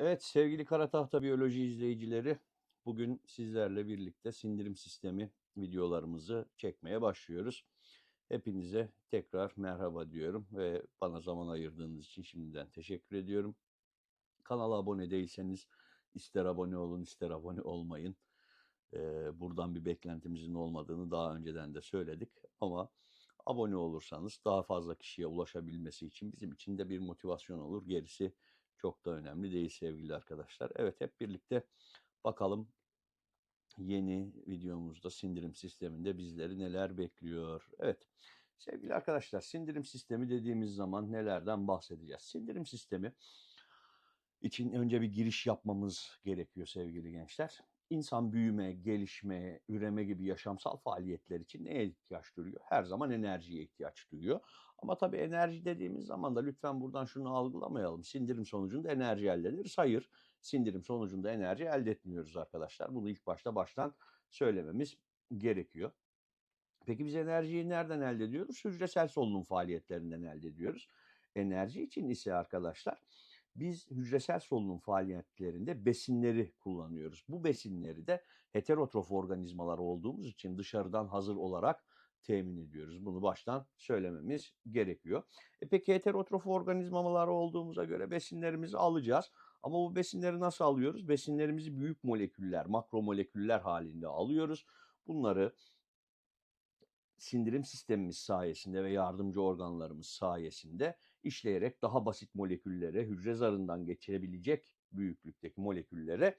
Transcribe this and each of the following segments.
Evet sevgili Kara Tahta Biyoloji izleyicileri bugün sizlerle birlikte sindirim sistemi videolarımızı çekmeye başlıyoruz. Hepinize tekrar merhaba diyorum ve bana zaman ayırdığınız için şimdiden teşekkür ediyorum. Kanala abone değilseniz ister abone olun ister abone olmayın. Ee, buradan bir beklentimizin olmadığını daha önceden de söyledik ama abone olursanız daha fazla kişiye ulaşabilmesi için bizim için de bir motivasyon olur. Gerisi çok da önemli değil sevgili arkadaşlar. Evet hep birlikte bakalım yeni videomuzda sindirim sisteminde bizleri neler bekliyor. Evet sevgili arkadaşlar sindirim sistemi dediğimiz zaman nelerden bahsedeceğiz? Sindirim sistemi için önce bir giriş yapmamız gerekiyor sevgili gençler. İnsan büyüme, gelişme, üreme gibi yaşamsal faaliyetler için neye ihtiyaç duyuyor? Her zaman enerjiye ihtiyaç duyuyor. Ama tabii enerji dediğimiz zaman da lütfen buradan şunu algılamayalım. Sindirim sonucunda enerji elde ederiz. Hayır, sindirim sonucunda enerji elde etmiyoruz arkadaşlar. Bunu ilk başta baştan söylememiz gerekiyor. Peki biz enerjiyi nereden elde ediyoruz? Hücresel solunum faaliyetlerinden elde ediyoruz. Enerji için ise arkadaşlar biz hücresel solunum faaliyetlerinde besinleri kullanıyoruz. Bu besinleri de heterotrof organizmalar olduğumuz için dışarıdan hazır olarak temin ediyoruz. Bunu baştan söylememiz gerekiyor. E peki heterotrof organizmalar olduğumuza göre besinlerimizi alacağız. Ama bu besinleri nasıl alıyoruz? Besinlerimizi büyük moleküller, makromoleküller halinde alıyoruz. Bunları sindirim sistemimiz sayesinde ve yardımcı organlarımız sayesinde işleyerek daha basit moleküllere, hücre zarından geçirebilecek büyüklükteki moleküllere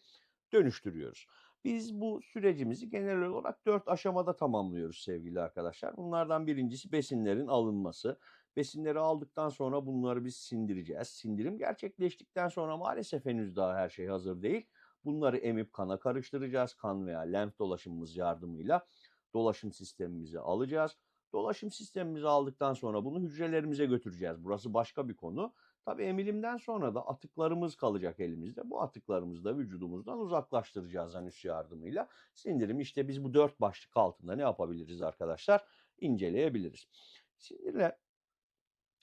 dönüştürüyoruz. Biz bu sürecimizi genel olarak dört aşamada tamamlıyoruz sevgili arkadaşlar. Bunlardan birincisi besinlerin alınması. Besinleri aldıktan sonra bunları biz sindireceğiz. Sindirim gerçekleştikten sonra maalesef henüz daha her şey hazır değil. Bunları emip kana karıştıracağız. Kan veya lenf dolaşımımız yardımıyla dolaşım sistemimizi alacağız. Dolaşım sistemimizi aldıktan sonra bunu hücrelerimize götüreceğiz. Burası başka bir konu. Tabii emilimden sonra da atıklarımız kalacak elimizde. Bu atıklarımızı da vücudumuzdan uzaklaştıracağız anüs yardımıyla. Sindirim işte biz bu dört başlık altında ne yapabiliriz arkadaşlar? İnceleyebiliriz. Sindirle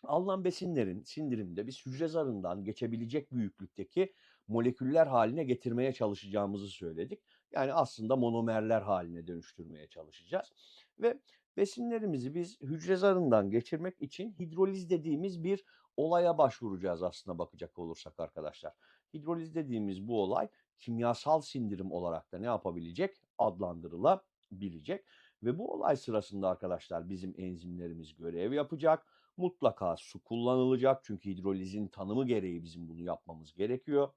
alınan besinlerin sindirimde biz hücre zarından geçebilecek büyüklükteki moleküller haline getirmeye çalışacağımızı söyledik. Yani aslında monomerler haline dönüştürmeye çalışacağız. Ve besinlerimizi biz hücre zarından geçirmek için hidroliz dediğimiz bir olaya başvuracağız aslında bakacak olursak arkadaşlar. Hidroliz dediğimiz bu olay kimyasal sindirim olarak da ne yapabilecek? Adlandırılabilecek. Ve bu olay sırasında arkadaşlar bizim enzimlerimiz görev yapacak. Mutlaka su kullanılacak çünkü hidrolizin tanımı gereği bizim bunu yapmamız gerekiyor.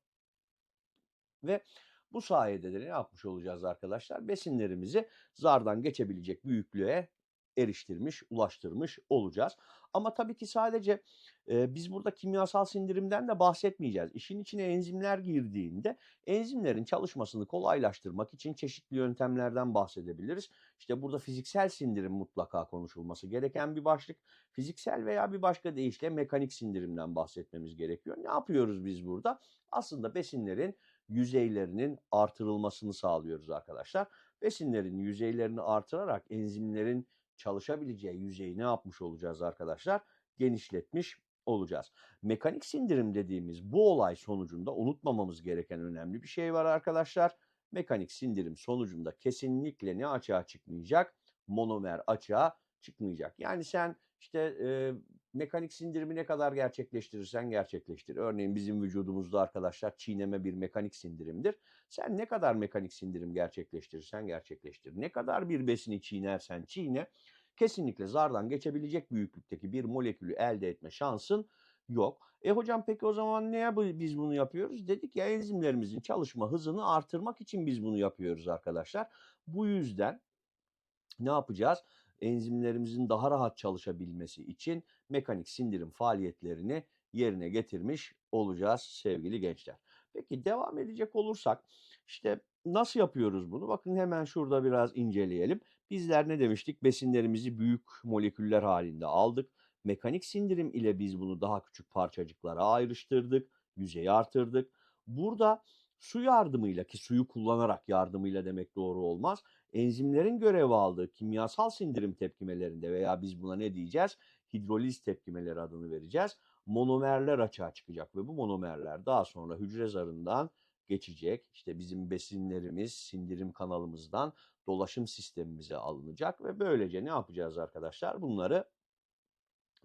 Ve bu sayede de ne yapmış olacağız arkadaşlar? Besinlerimizi zardan geçebilecek büyüklüğe eriştirmiş, ulaştırmış olacağız. Ama tabii ki sadece e, biz burada kimyasal sindirimden de bahsetmeyeceğiz. İşin içine enzimler girdiğinde enzimlerin çalışmasını kolaylaştırmak için çeşitli yöntemlerden bahsedebiliriz. İşte burada fiziksel sindirim mutlaka konuşulması gereken bir başlık. Fiziksel veya bir başka deyişle mekanik sindirimden bahsetmemiz gerekiyor. Ne yapıyoruz biz burada? Aslında besinlerin yüzeylerinin artırılmasını sağlıyoruz arkadaşlar. Besinlerin yüzeylerini artırarak enzimlerin çalışabileceği yüzeyi ne yapmış olacağız arkadaşlar? Genişletmiş olacağız. Mekanik sindirim dediğimiz bu olay sonucunda unutmamamız gereken önemli bir şey var arkadaşlar. Mekanik sindirim sonucunda kesinlikle ne açığa çıkmayacak? Monomer açığa çıkmayacak. Yani sen işte e, mekanik sindirimi ne kadar gerçekleştirirsen gerçekleştir. Örneğin bizim vücudumuzda arkadaşlar çiğneme bir mekanik sindirimdir. Sen ne kadar mekanik sindirim gerçekleştirirsen gerçekleştir. Ne kadar bir besini çiğnersen çiğne kesinlikle zardan geçebilecek büyüklükteki bir molekülü elde etme şansın yok. E hocam peki o zaman neye biz bunu yapıyoruz? Dedik ya enzimlerimizin çalışma hızını artırmak için biz bunu yapıyoruz arkadaşlar. Bu yüzden ne yapacağız? Enzimlerimizin daha rahat çalışabilmesi için mekanik sindirim faaliyetlerini yerine getirmiş olacağız sevgili gençler. Peki devam edecek olursak işte nasıl yapıyoruz bunu? Bakın hemen şurada biraz inceleyelim. Bizler ne demiştik? Besinlerimizi büyük moleküller halinde aldık. Mekanik sindirim ile biz bunu daha küçük parçacıklara ayrıştırdık, yüzeyi artırdık. Burada su yardımıyla ki suyu kullanarak yardımıyla demek doğru olmaz enzimlerin görev aldığı kimyasal sindirim tepkimelerinde veya biz buna ne diyeceğiz? Hidroliz tepkimeleri adını vereceğiz. monomerler açığa çıkacak ve bu monomerler daha sonra hücre zarından geçecek. İşte bizim besinlerimiz sindirim kanalımızdan dolaşım sistemimize alınacak ve böylece ne yapacağız arkadaşlar? Bunları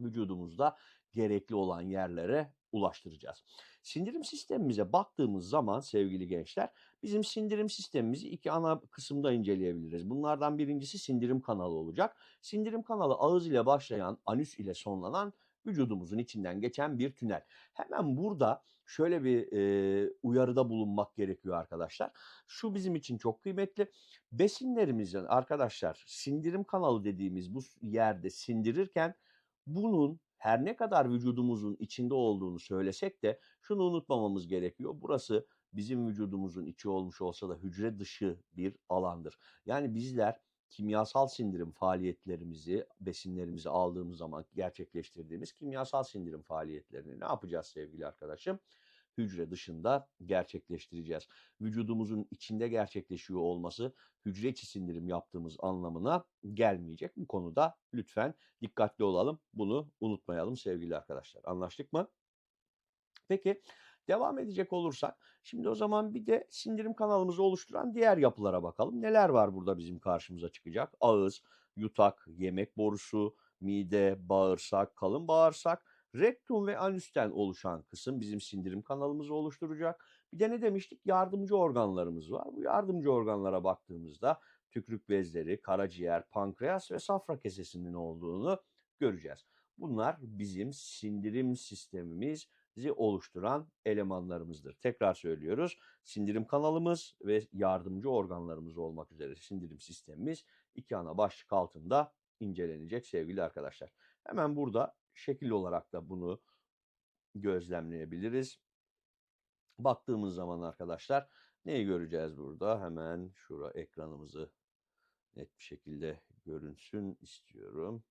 vücudumuzda gerekli olan yerlere ulaştıracağız. Sindirim sistemimize baktığımız zaman sevgili gençler bizim sindirim sistemimizi iki ana kısımda inceleyebiliriz. Bunlardan birincisi sindirim kanalı olacak. Sindirim kanalı ağız ile başlayan, anüs ile sonlanan vücudumuzun içinden geçen bir tünel. Hemen burada şöyle bir e, uyarıda bulunmak gerekiyor arkadaşlar. Şu bizim için çok kıymetli. Besinlerimizin arkadaşlar sindirim kanalı dediğimiz bu yerde sindirirken bunun her ne kadar vücudumuzun içinde olduğunu söylesek de şunu unutmamamız gerekiyor. Burası bizim vücudumuzun içi olmuş olsa da hücre dışı bir alandır. Yani bizler kimyasal sindirim faaliyetlerimizi, besinlerimizi aldığımız zaman gerçekleştirdiğimiz kimyasal sindirim faaliyetlerini ne yapacağız sevgili arkadaşım? Hücre dışında gerçekleştireceğiz. Vücudumuzun içinde gerçekleşiyor olması hücre içi sindirim yaptığımız anlamına gelmeyecek. Bu konuda lütfen dikkatli olalım. Bunu unutmayalım sevgili arkadaşlar. Anlaştık mı? Peki devam edecek olursak şimdi o zaman bir de sindirim kanalımızı oluşturan diğer yapılara bakalım. Neler var burada bizim karşımıza çıkacak? Ağız, yutak, yemek borusu, mide, bağırsak, kalın bağırsak, rektum ve anüsten oluşan kısım bizim sindirim kanalımızı oluşturacak. Bir de ne demiştik? Yardımcı organlarımız var. Bu yardımcı organlara baktığımızda tükrük bezleri, karaciğer, pankreas ve safra kesesinin olduğunu göreceğiz. Bunlar bizim sindirim sistemimizi oluşturan elemanlarımızdır. Tekrar söylüyoruz. Sindirim kanalımız ve yardımcı organlarımız olmak üzere sindirim sistemimiz iki ana başlık altında incelenecek sevgili arkadaşlar. Hemen burada şekil olarak da bunu gözlemleyebiliriz. Baktığımız zaman arkadaşlar neyi göreceğiz burada? Hemen şura ekranımızı net bir şekilde görünsün istiyorum.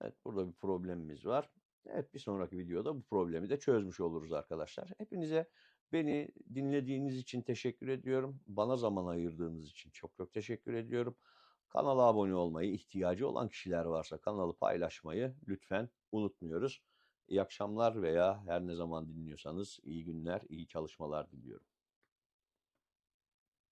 Evet burada bir problemimiz var. Evet bir sonraki videoda bu problemi de çözmüş oluruz arkadaşlar. Hepinize beni dinlediğiniz için teşekkür ediyorum. Bana zaman ayırdığınız için çok çok teşekkür ediyorum. Kanala abone olmayı, ihtiyacı olan kişiler varsa kanalı paylaşmayı lütfen unutmuyoruz. İyi akşamlar veya her ne zaman dinliyorsanız iyi günler, iyi çalışmalar diliyorum.